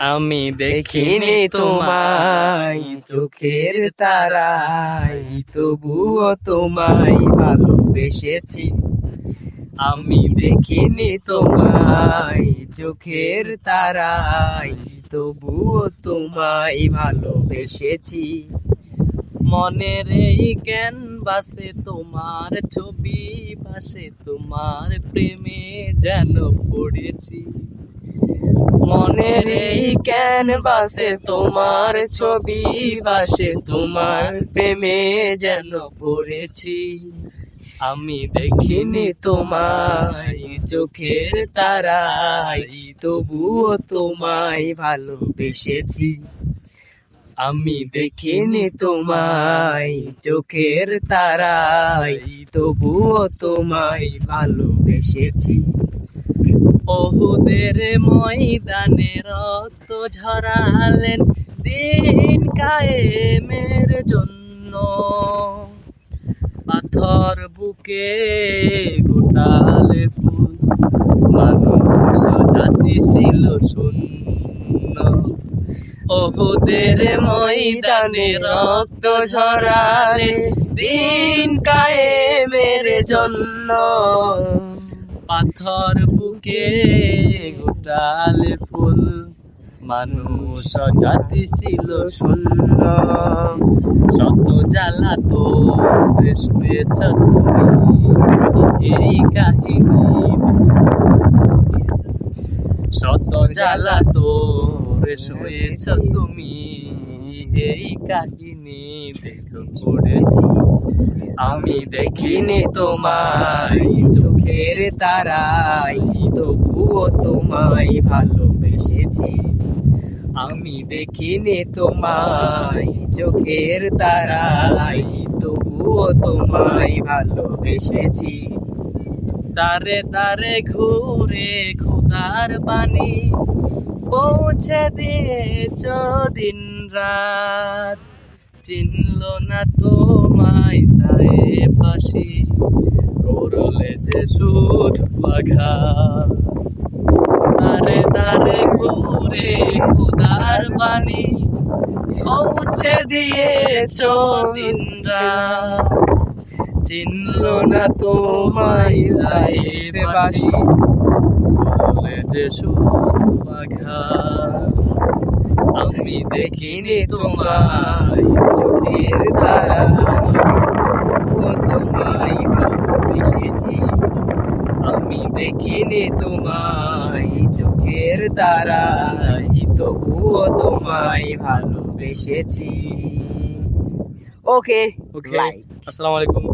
আমি দেখিনি তোমায় চোখের তারাই তবুও তোমায় ভালোবেসেছি। আমি দেখিনি তোমায় চোখের তারাই তবুও তোমায় ভালোবেসেছি। মনের এই ক্যানভাসে তোমার ছবি পাশে তোমার প্রেমে যেন পড়েছি। মনের এই ক্যানভাসে তোমার ছবি পাশে তোমার প্রেমে যেন পড়েছি। আমি দেখিনি তোমায় চোখের তারাই তবুও তোমায় ভালোবেসেছি। আমি দেখিনি তোমায় চোখের তারাই তবুও তোমায় ভালোবেসেছি। ওহুদের ময়দানে রক্ত ঝরালেন দিন কায়েমের জন্য। পাথর বুকে গোটালে ফুল, মানুষ জাতি ছিল শূন্য। ওহুদের ময়দানে রক্ত ঝরালে দিন কায়েমের জন্য। পাথর বুকে গোটালে ফুল। মানুষ জাতি ছিল শূন্য। শত জ্বালা তো শুয়েছ তুমি। এই কাহিনী শত জ্বালা তো শুয়েছ তুমি। এই কাহিনী দেখো পড়েছি। আমি দেখিনি তোমায় চোখের তারাই তবুও তোমায় ভালোবেসেছি? আমি দেখিনি তোমায়, চোখের তারাই তবুও তোমায় ভালোবেসেছি? দারে দারে ঘুরে খোদার বাণী পৌঁছে দিয়েছ দিন রাত চিনল না তোমায় তাই ফাঁসি। শুধু আঘাত দারে দারে ঘুরে খোদার বাণী পৌঁছে দিয়েছ দিন রাত চিনল না তোমায় রায়ের বাসি। বলে যে শুধু আঘাত আমি দেখিনি তোমায় চোখের তারা ও তোমায় ভালোবেসেছি আমি দেখিনি তোমায় চোখের তারাই তবুও তোমায় ভালোবেসেছি ওকে. লাইক আসসালামু আলাইকুম